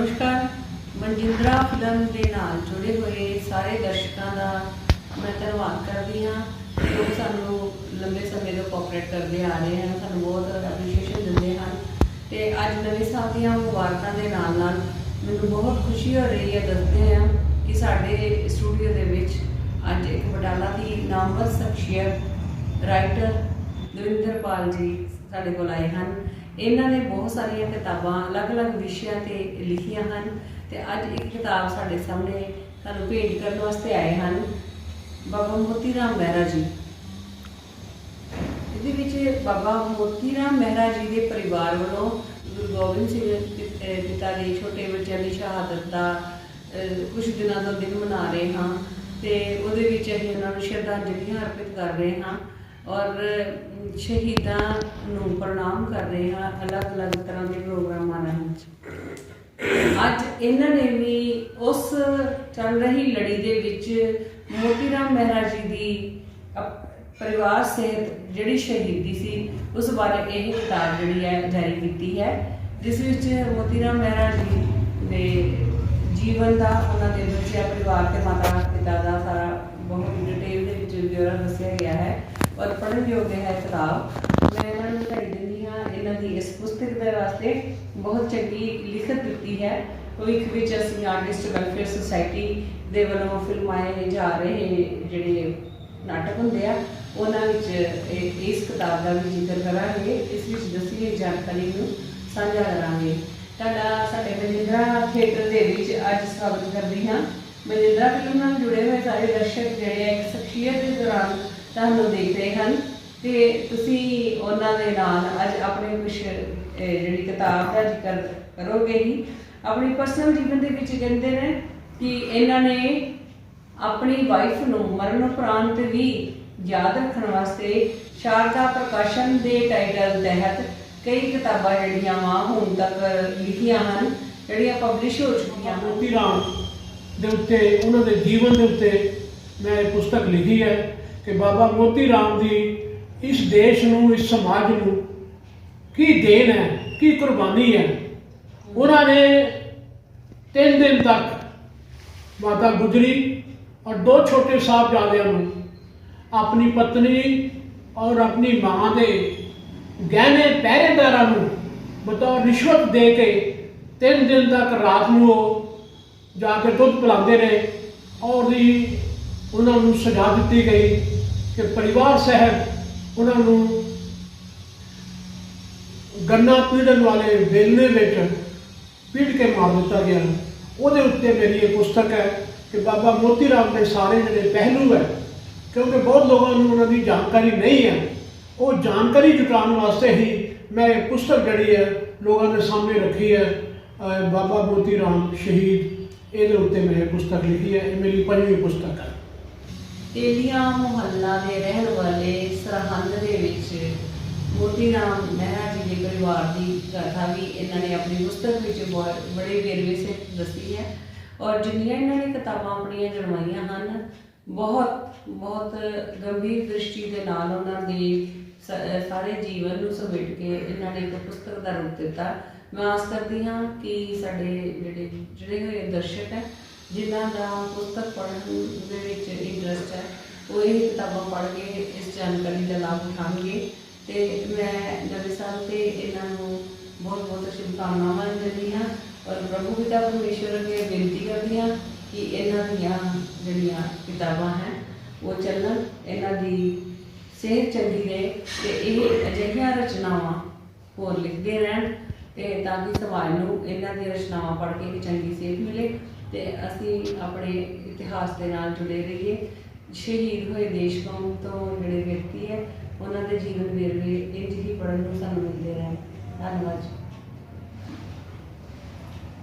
ਨਮਸਕਾਰ। ਮਨਜਿੰਦਰਾ ਫਿਲਮ ਦੇ ਨਾਲ ਜੁੜੇ ਹੋਏ ਸਾਰੇ ਦਰਸ਼ਕਾਂ ਦਾ ਮੈਂ ਧੰਨਵਾਦ ਕਰਦੀ ਹਾਂ। ਲੋਕ ਸਾਨੂੰ ਲੰਬੇ ਸਮੇਂ ਤੋਂ ਕੋਆਪਰੇਟ ਕਰਦੇ ਆ ਰਹੇ ਹਨ। ਸਾਨੂੰ ਬਹੁਤ ਐਪਰੀਸ਼ੀਏਸ਼ਨ ਦਿੰਦੇ ਹਨ। ਤੇ ਅੱਜ ਨਵੇਂ ਸਾਲ ਦੀਆਂ ਮੁਬਾਰਕਾਂ ਦੇ ਨਾਲ ਨਾਲ ਮੈਨੂੰ ਬਹੁਤ ਖੁਸ਼ੀ ਹੋ ਰਹੀ ਹੈ ਦੱਸਦੇ ਹਾਂ ਕਿ ਸਾਡੇ ਸਟੂਡੀਓ ਦੇ ਵਿੱਚ ਅੱਜ ਇੱਕ ਬਟਾਲਾ ਦੀ ਨਾਮਵਰ ਸ਼ਖਸੀਅਤ ਰਾਈਟਰ ਦਵਿੰਦਰ ਪਾਲ ਜੀ ਸਾਡੇ ਕੋਲ ਆਏ ਹਨ। ਇਹਨਾਂ ਨੇ ਬਹੁਤ ਸਾਰੀਆਂ ਕਿਤਾਬਾਂ, ਅਲੱਗ-ਅਲੱਗ ਵਿਸ਼ਿਆਂ ਤੇ ਲਿਖੀਆਂ ਹਨ ਤੇ ਅੱਜ ਇੱਕ ਕਿਤਾਬ ਸਾਡੇ ਸਾਹਮਣੇ ਸਾਨੂੰ ਭੇਟ ਕਰਨ ਵਾਸਤੇ ਆਏ ਹਨ। ਬਾਬਾ ਮੋਤੀ ਰਾਮ ਮਹਿਰਾ ਜੀ। ਇਹਦੇ ਵਿੱਚ ਬਾਬਾ ਮੋਤੀ ਰਾਮ ਮਹਿਰਾ ਜੀ ਦੇ ਪਰਿਵਾਰ ਵੱਲੋਂ ਗੁਰੂ ਗੋਬਿੰਦ ਸਿੰਘ ਪਿਤਾ ਦੇ ਛੋਟੇ ਬੱਚਿਆਂ ਦੀ ਸ਼ਹਾਦਤ ਦਾ ਕੁਝ ਦਿਨਾਂ ਦਾ ਦਿਨ ਮਨਾ ਰਹੇ ਹਾਂ ਤੇ ਉਹਦੇ ਵਿੱਚ ਅਸੀਂ ਉਹਨਾਂ ਨੂੰ ਸ਼ਰਧਾਂਜਲੀਆਂ ਅਰਪਿਤ ਕਰ ਰਹੇ ਹਾਂ। ਔਰ ਸ਼ਹੀਦਾਂ ਨੂੰ ਪ੍ਰਣਾਮ ਕਰ ਰਹੇ ਹਾਂ ਅਲੱਗ-ਅਲੱਗ ਤਰ੍ਹਾਂ ਦੇ ਪ੍ਰੋਗਰਾਮਾਂ ਰਾਹੀਂ ਅੱਜ ਇਹਨਾਂ ਨੇ ਵੀ ਉਸ ਚੱਲ ਰਹੀ ਲੜੀ ਦੇ ਵਿੱਚ ਮੋਤੀ ਰਾਮ ਮਹਿਰਾ ਜੀ ਦੀ ਪਰਿਵਾਰ ਸਹਿਤ ਜਿਹੜੀ ਸ਼ਹੀਦੀ ਸੀ, ਉਸ ਬਾਰੇ ਇਹ ਕਿਤਾਬ ਜਿਹੜੀ ਹੈ ਜਾਰੀ ਕੀਤੀ ਹੈ, ਜਿਸ ਵਿੱਚ ਮੋਤੀ ਰਾਮ ਮਹਿਰਾ ਜੀ ਦੇ ਜੀਵਨ ਦਾ, ਉਹਨਾਂ ਦੇ ਬੱਚਿਆਂ, ਪਰਿਵਾਰ ਤੇ ਮਾਤਾ ਪਿਤਾ ਦਾ ਸਾਰਾ ਬਹੁਤ ਡਿਟੇਲ ਦੇ ਵਿੱਚ ਬਿਊਰਾ ਦੱਸਿਆ ਗਿਆ ਹੈ। ਔਰ ਪੜ੍ਹਨ ਯੋਗ ਹੈ ਕਿਤਾਬ। ਮੈਂ ਇਹਨਾਂ ਨੂੰ ਵਧਾਈ ਦਿੰਦੀ ਹਾਂ, ਇਹਨਾਂ ਦੀ ਇਸ ਪੁਸਤਕ ਦੇ ਵਾਸਤੇ ਬਹੁਤ ਚੰਗੀ ਲਿਖਤ ਦਿੱਤੀ ਹੈ। ਭਵਿੱਖ ਵਿੱਚ ਅਸੀਂ ਆਰਟਿਸਟ ਵੈਲਫੇਅਰ ਸੁਸਾਇਟੀ ਦੇ ਵੱਲੋਂ ਫਿਲਮਾਏ ਜਾ ਰਹੇ ਜਿਹੜੇ ਨਾਟਕ ਹੁੰਦੇ ਆ, ਉਹਨਾਂ ਵਿੱਚ ਇਸ ਕਿਤਾਬ ਦਾ ਵੀ ਜ਼ਿਕਰ ਕਰਾਂਗੇ। ਇਸ ਵਿੱਚ ਦੱਸੀ ਗਈ ਜਾਣਕਾਰੀ ਨੂੰ, ਸਾਂਝਾ ਕਰਾਂਗੇ। ਤੁਹਾਡਾ, ਸਾਡੇ ਮਨਿੰਦਰਾ ਥੀਏਟਰ ਦੇ ਵਿੱਚ ਅੱਜ ਸਵਾਗਤ ਕਰਦੀ ਹਾਂ। ਮਨਿੰਦਰਾ ਫਿਲਮ ਨਾਲ ਜੁੜੇ ਹੋਏ ਸਾਰੇ ਦਰਸ਼ਕ ਜਿਹੜੇ ਆ ਇੱਕ ਸ਼ਖਸੀਅਤ ਦੇ ਦੌਰਾਨ ਤੁਹਾਨੂੰ ਦੇਖ ਰਹੇ ਹਨ ਤੇ ਤੁਸੀਂ ਉਹਨਾਂ ਦੇ ਨਾਲ ਅੱਜ ਆਪਣੇ ਕੁਝ ਜਿਹੜੀ ਕਿਤਾਬ ਦਾ ਜ਼ਿਕਰ ਕਰੋਗੇ ਹੀ। ਆਪਣੀ ਪਰਸਨਲ ਜੀਵਨ ਦੇ ਵਿੱਚ ਕਹਿੰਦੇ ਨੇ ਕਿ ਇਹਨਾਂ ਨੇ ਆਪਣੀ ਵਾਈਫ ਨੂੰ ਮਰਨ ਉਪਰੰਤ ਵੀ ਯਾਦ ਰੱਖਣ ਵਾਸਤੇ ਸ਼ਾਰਦਾ ਪ੍ਰਕਾਸ਼ਨ ਦੇ ਟਾਈਟਲ ਤਹਿਤ ਕਈ ਕਿਤਾਬਾਂ ਜਿਹੜੀਆਂ ਵਾ ਹੁਣ ਤੱਕ ਲਿਖੀਆਂ ਹਨ, ਜਿਹੜੀਆਂ ਪਬਲਿਸ਼ ਹੋ ਚੁੱਕੀਆਂ ਹਨ। ਮੋਤੀ ਰਾਮ ਦੇ ਉੱਤੇ, ਉਹਨਾਂ ਦੇ ਜੀਵਨ ਦੇ ਉੱਤੇ ਮੈਂ ਪੁਸਤਕ ਲਿਖੀ ਹੈ। ਕਿ ਬਾਬਾ ਮੋਤੀ ਰਾਮ ਦੀ ਇਸ ਦੇਸ਼ ਨੂੰ, ਇਸ ਸਮਾਜ ਨੂੰ ਕੀ ਦੇਣ ਹੈ, ਕੀ ਕੁਰਬਾਨੀ ਹੈ? ਉਹਨਾਂ ਨੇ ਤਿੰਨ ਦਿਨ ਤੱਕ ਮਾਤਾ ਗੁਜਰੀ ਔਰ ਦੋ ਛੋਟੇ ਸਾਹਿਬਜ਼ਾਦਿਆਂ ਨੂੰ ਆਪਣੀ ਪਤਨੀ ਔਰ ਆਪਣੀ ਮਾਂ ਦੇ ਗਹਿਣੇ ਪਹਿਰੇਦਾਰਾਂ ਨੂੰ ਬਤੌਰ ਰਿਸ਼ਵਤ ਦੇ ਕੇ ਤਿੰਨ ਦਿਨ ਤੱਕ ਰਾਤ ਨੂੰ ਉਹ ਜਾ ਕੇ ਉਹਨਾਂ ਨੂੰ ਸਜ਼ਾ ਦਿੱਤੀ ਗਈ ਕਿ ਪਰਿਵਾਰ ਸਹਿਤ ਉਹਨਾਂ ਨੂੰ ਗੰਨਾ ਪੀੜਨ ਵਾਲੇ ਵੇਲਣੇ ਵਿੱਚ ਪੀੜ ਕੇ ਮਾਰ ਦਿੱਤਾ ਗਿਆ ਉਹਦੇ ਉੱਤੇ ਮੇਰੀ ਇਹ ਪੁਸਤਕ ਹੈ ਕਿ ਬਾਬਾ ਮੋਤੀ ਰਾਮ ਦੇ ਸਾਰੇ ਜਿਹੜੇ ਪਹਿਲੂ ਹੈ, ਕਿਉਂਕਿ ਬਹੁਤ ਲੋਕਾਂ ਨੂੰ ਉਹਨਾਂ ਦੀ ਜਾਣਕਾਰੀ ਨਹੀਂ ਹੈ, ਉਹ ਜਾਣਕਾਰੀ ਜੁਟਾਉਣ ਵਾਸਤੇ ਹੀ ਮੈਂ ਇਹ ਪੁਸਤਕ ਜਿਹੜੀ ਹੈ ਲੋਕਾਂ ਦੇ ਸਾਹਮਣੇ ਰੱਖੀ ਹੈ ਬਾਬਾ ਮੋਤੀ ਰਾਮ ਸ਼ਹੀਦ। ਇਹਦੇ ਉੱਤੇ ਮੈਂ ਇਹ ਪੁਸਤਕ ਲਿਖੀ ਹੈ, ਇਹ ਮੇਰੀ ਪੰਜਵੀਂ ਪੁਸਤਕ ਹੈ। ਤੇਲੀਆਂ ਮੁਹੱਲਾ ਦੇ ਰਹਿਣ ਵਾਲੇ ਸਰਹੰਦ ਦੇ ਵਿੱਚ ਮੋਤੀ ਰਾਮ ਮਹਿਰਾ ਜੀ ਦੇ ਪਰਿਵਾਰ ਦੀ ਗਾਥਾ ਵੀ ਇਹਨਾਂ ਨੇ ਆਪਣੀ ਪੁਸਤਕ ਵਿੱਚ ਬਹੁਤ ਬੜੇ ਵੇਰਵੇ ਸੇ ਦੱਸੀ ਹੈ। ਔਰ ਜਿੰਨੀਆਂ ਇਹਨਾਂ ਨੇ ਕਿਤਾਬਾਂ ਆਪਣੀਆਂ ਜਨਮਾਈਆਂ ਹਨ, ਬਹੁਤ ਬਹੁਤ ਗੰਭੀਰ ਦ੍ਰਿਸ਼ਟੀ ਦੇ ਨਾਲ ਉਹਨਾਂ ਦੀ ਸਾਰੇ ਜੀਵਨ ਨੂੰ ਸਮੇਟ ਕੇ ਇਹਨਾਂ ਨੇ ਇੱਕ ਪੁਸਤਕ ਦਾ ਰੂਪ ਦਿੱਤਾ। ਮੈਂ ਆਸ ਕਰਦੀ ਹਾਂ ਕਿ ਸਾਡੇ ਜਿਹੜੇ ਜਿਹੜੇ ਹੋਏ ਦਰਸ਼ਕ ਹੈ ਜਿਨ੍ਹਾਂ ਦਾ ਪੁਸਤਕ ਪੜ੍ਹਨ ਦੇ ਵਿੱਚ ਇੰਟਰਸਟ ਹੈ, ਉਹ ਇਹ ਕਿਤਾਬਾਂ ਪੜ੍ਹ ਕੇ ਇਸ ਜਾਣਕਾਰੀ ਦਾ ਲਾਭ ਉਠਾਉਣਗੇ ਤੇ ਮੈਂ ਨਵੇਂ ਸਾਲ ਤੇ ਇਹਨਾਂ ਨੂੰ ਬਹੁਤ ਬਹੁਤ ਸ਼ੁਭਕਾਮਨਾਵਾਂ ਦਿੰਦੀ ਹਾਂ ਔਰ ਪ੍ਰਭੂ ਪਿਤਾ ਪਰਮੇਸ਼ਵਰ ਅੱਗੇ ਬੇਨਤੀ ਕਰਦੀ ਹਾਂ ਕਿ ਇਹਨਾਂ ਦੀਆਂ ਜਿਹੜੀਆਂ ਕਿਤਾਬਾਂ ਹੈ, ਉਹ ਚੱਲਣ, ਇਹਨਾਂ ਦੀ ਸਿਹਤ ਚੰਗੀ ਰਹੇ ਤੇ ਇਹ ਅਜਿਹੀਆਂ ਰਚਨਾਵਾਂ ਹੋਰ ਲਿਖਦੇ ਰਹਿਣ ਤੇ ਤਾਂ ਕਿ ਸਮਾਜ ਨੂੰ ਇਹਨਾਂ ਦੀਆਂ ਰਚਨਾਵਾਂ ਪੜ੍ਹ ਕੇ ਇੱਕ ਚੰਗੀ ਸਿਹਤ ਮਿਲੇ। ਤੇ ਅਸੀਂ ਆਪਣੇ ਇਤਿਹਾਸ ਦੇ ਨਾਲ ਜੁੜੇ ਰਹੀਏ। ਸ਼ਹੀਦ ਹੋਏ ਦੇਸ਼ ਕੌਮ ਤੋਂ ਜਿਹੜੇ ਵਿਅਕਤੀ ਹੈ, ਉਹਨਾਂ ਦੇ ਜੀਵਨ ਵੇਰਵੇ ਇੰਝ ਹੀ ਪੜ੍ਹਨ ਨੂੰ ਸਾਨੂੰ ਮਿਲਦੇ ਰਹਿਣ। ਧੰਨਵਾਦ ਜੀ।